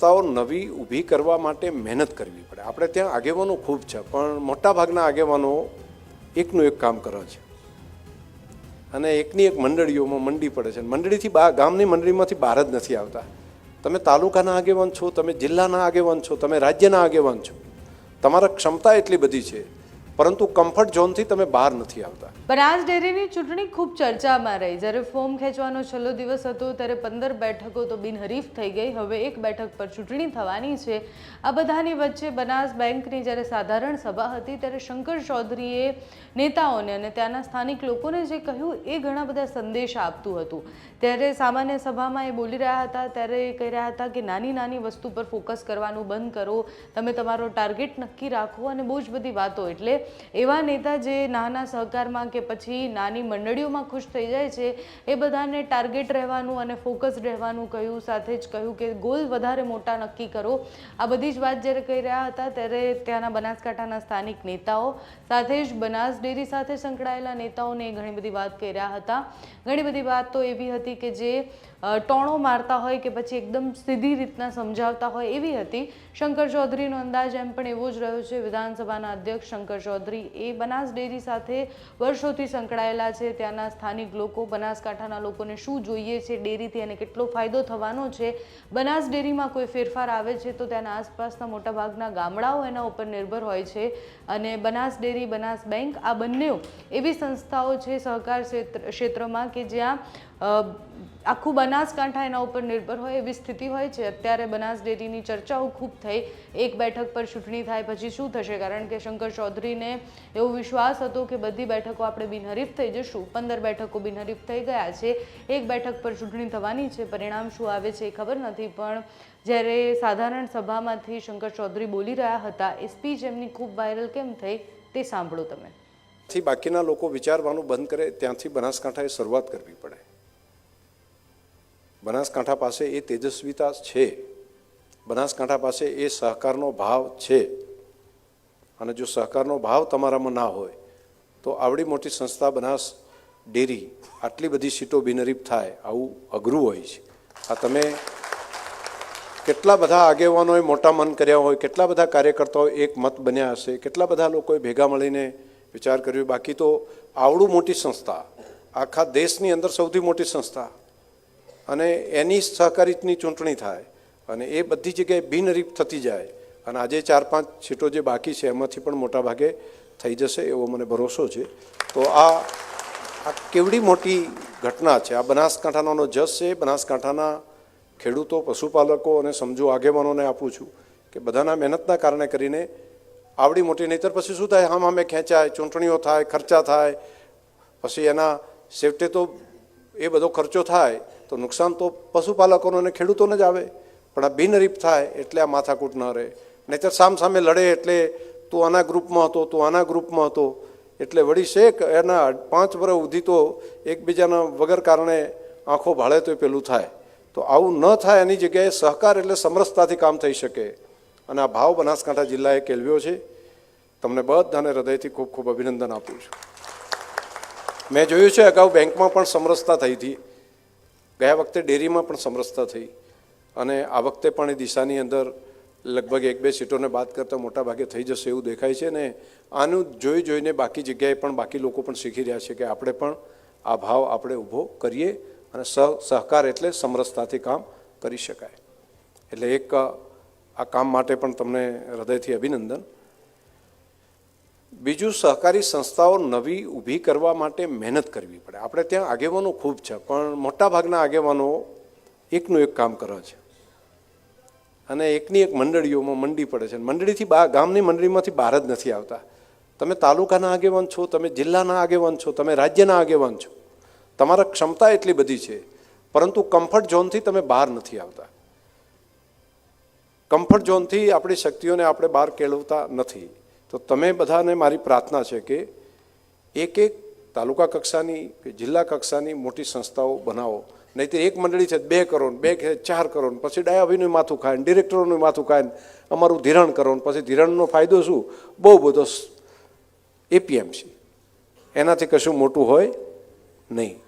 સંસ્થાઓ નવી ઊભી કરવા માટે મહેનત કરવી પડે. આપણે ત્યાં આગેવાનો ખૂબ છે, પણ મોટાભાગના આગેવાનો એકનું એક કામ કરે છે. અને એકની એક મંડળીઓમાં મંડી પડે છે. મંડળીથી બા, ગામની મંડળીમાંથી બહાર જ નથી આવતા. તમે તાલુકાના આગેવાન છો, તમે જિલ્લાના આગેવાન છો, તમે રાજ્યના આગેવાન છો. તમારા ક્ષમતા એટલી બધી છે પરંતુ કમ્ફર્ટ ઝોનથી તમે બહાર નથી આવતા. બનાસ ડેરીની ચૂંટણી ખૂબ ચર્ચામાં રહી, જ્યારે ફોર્મ ખેંચવાનો છેલ્લો દિવસ હતો, ત્યારે પંદર બેઠકો તો બિનહરીફ થઈ ગઈ, હવે એક બેઠક પર ચૂંટણી થવાની છે. આ બધાની વચ્ચે બનાસ બેંકની જ્યારે સાધારણ સભા હતી, ત્યારે શંકર ચૌધરીએ નેતાઓને અને ત્યાંના સ્થાનિક લોકોને જે કહ્યું, એ ઘણા બધા સંદેશ આપતું હતું. ત્યારે સામાન્ય સભામાં એ બોલી રહ્યા હતા, ત્યારે એ કહી રહ્યા હતા કે નાની નાની વસ્તુ પર ફોકસ કરવાનું બંધ કરો, તમે તમારો ટાર્ગેટ નક્કી રાખો અને બહુ જ બધી વાતો, એટલે એવા નેતા જે નાના સહકારમાં કે પછી નાની મંડળીઓમાં ખુશ થઈ જાય છે, એ બધાને ટાર્ગેટ રહેવાનું અને ફોકસ રહેવાનું કહ્યું, સાથે જ કહ્યું કે ગોલ વધારે મોટા નક્કી કરો. આ બધી જ વાત જ્યારે કહી રહ્યા હતા, ત્યારે ત્યાંના બનાસકાંઠાના સ્થાનિક નેતાઓ સાથે જ બનાસ ડેરી સાથે સંકળાયેલા નેતાઓને ઘણી બધી વાત કહી રહ્યા હતા. ઘણી બધી વાત તો એવી હતી કે જે ટોણો મારતા હોય કે પછી એકદમ સીધી રીતના સમજાવતા હોય એવી હતી. શંકર ચૌધરીનો અંદાજ એમ પણ એવો જ રહ્યો છે. વિધાનસભાના અધ્યક્ષ શંકર ચૌધરી એ બનાસ ડેરી સાથે વર્ષોથી સંકળાયેલા છે. ત્યાંના સ્થાનિક લોકો બનાસકાંઠાના લોકોને શું જોઈએ છે, ડેરીથી અને કેટલો ફાયદો થવાનો છે? બનાસ ડેરીમાં કોઈ ફેરફાર આવે છે તો ત્યાંના આસપાસના મોટાભાગના ગામડાઓ એના ઉપર નિર્ભર હોય છે અને બનાસ ડેરી, બનાસ બેંક આ બંને એવી સંસ્થાઓ છે, સહકાર ક્ષેત્ર, ક્ષેત્રમાં કે જ્યાં આખું બનાસકાંઠા એના ઉપર નિર્ભર હોય એવી સ્થિતિ હોય છે. અત્યારે બનાસ ડેરીની ચર્ચાઓ ખૂબ થઈ. એક બેઠક પર ચૂંટણી થાય પછી શું થશે? કારણ કે શંકર ચૌધરીને એવો વિશ્વાસ હતો કે બધી બેઠકો આપણે બિનહરીફ થઈ જશું. પંદર બેઠકો બિનહરીફ થઈ ગયા છે. એક બેઠક પર ચૂંટણી થવાની છે. પરિણામ શું આવે છે એ ખબર નથી. પણ જ્યારે સાધારણ સભામાંથી શંકર ચૌધરી બોલી રહ્યા હતા એ સ્પીચ એમની ખૂબ વાયરલ કેમ થઈ તે સાંભળો તમે. થી બાકીના લોકો વિચારવાનું બંધ કરે, ત્યાંથી બનાસકાંઠાએ શરૂઆત કરવી પડે. બનાસકાંઠા પાસે એ તેજસ્વીતા છે. બનાસકાંઠા પાસે એ સહકારનો ભાવ છે. અને જો સહકારનો ભાવ તમારામાં ના હોય, તો આવડી મોટી સંસ્થા બનાસ ડેરી આટલી બધી સીટો બિનરીપ થાય, આવું અઘરું હોય છે. આ તમે કેટલા બધા આગેવાનોએ મોટા મન કર્યા હોય, કેટલા બધા કાર્યકર્તાઓ એક મત બન્યા હશે, કેટલા બધા લોકોએ ભેગા મળીને વિચાર કર્યો. બાકી તો આવડું મોટી સંસ્થા, આખા દેશની અંદર સૌથી મોટી સંસ્થા અને એની સહકારીની ચૂંટણી થાય અને એ બધી જગ્યાએ બિનરીપ થતી જાય અને આજે ચાર પાંચ સીટો જે બાકી છે એમાંથી પણ મોટા ભાગે થઈ જશે એવો મને ભરોસો છે. તો આ આ કેવડી મોટી ઘટના છે. આ બનાસકાંઠાનો જસ છે. બનાસકાંઠાના ખેડૂતો, પશુપાલકો અને સમજો આગેવાનોને આપું છું કે બધાના મહેનતના કારણે કરીને આવડી મોટી, નહીતર પછી શું થાય? હામ અમે ખેંચાય, ચૂંટણીઓ થાય, ખર્ચા થાય, પછી એના છેવટે તો એ બધો ખર્ચો થાય તો નુકસાન તો પશુપાલકોને અને ખેડૂતોને જ આવે, પણ આ બિનરીફ થાય એટલે આ માથાકૂટ ન રહે. નહીતર સામ સામે લડે એટલે તું આના ગ્રુપમાં હતો, તું આના ગ્રુપમાં હતો. એટલે વળી શેક એના પાંચ વર્ષ સુધી તો એકબીજાના વગર કારણે આંખો ભાળે તો પેલું થાય. તો આવું ન થાય એની જગ્યાએ સહકાર એટલે સમરસતાથી કામ થઈ શકે. અને આ ભાવ બનાસકાંઠા જિલ્લાએ કેળવ્યો છે. તમને બધાને હૃદયથી ખૂબ ખૂબ અભિનંદન આપું છું. મેં જોયું છે અગાઉ બેંકમાં પણ સમરસતા થઈ હતી. ગયા વખતે ડેરીમાં પણ સમરસતા થઈ અને આ વખતે પણ એ દિશાની અંદર લગભગ એક બે સીટોને બાદ કરતાં મોટા ભાગે થઈ જશે એવું દેખાય છે અને આનું જોઈ જોઈને બાકી જગ્યાએ પણ બાકી લોકો પણ શીખી રહ્યા છે કે આપણે પણ આ ભાવ આપણે ઊભો કરીએ અને સહ સહકાર એટલે સમરસતાથી કામ કરી શકાય. એટલે એક આ કામ માટે પણ તમને હૃદયથી અભિનંદન. બીજું સહકારી સંસ્થાઓ નવી ઊભી કરવા માટે મહેનત કરવી પડે. આપણે ત્યાં આગેવાનો ખૂબ છે, પણ મોટાભાગના આગેવાનો એકનું એક કામ કરે છે. અને એકની એક મંડળીઓમાં મંડી પડે છે. મંડળીથી બા, ગામની મંડળીમાંથી બહાર જ નથી આવતા. તમે તાલુકાના આગેવાન છો, તમે જિલ્લાના આગેવાન છો, તમે રાજ્યના આગેવાન છો. તમારા ક્ષમતા એટલી બધી છે, પરંતુ કમ્ફર્ટ ઝોનથી તમે બહાર નથી આવતા. કમ્ફર્ટ ઝોનથી આપણી શક્તિઓને આપણે બહાર કેળવતા નથી. તો તમે બધાને મારી પ્રાર્થના છે કે એક એક તાલુકા કક્ષાની કે જિલ્લા કક્ષાની મોટી સંસ્થાઓ બનાવો. નહીં એક મંડળી છે બે કરો ને બે કે ચાર કરો ને પછી ડાયાભીનું માથું ખાય ડિરેક્ટરોનું માથું ખાય અમારું ધિરાણ કરો પછી ધિરાણનો ફાયદો શું? બહુ બધો એપીએમસી. એનાથી કશું મોટું હોય નહીં.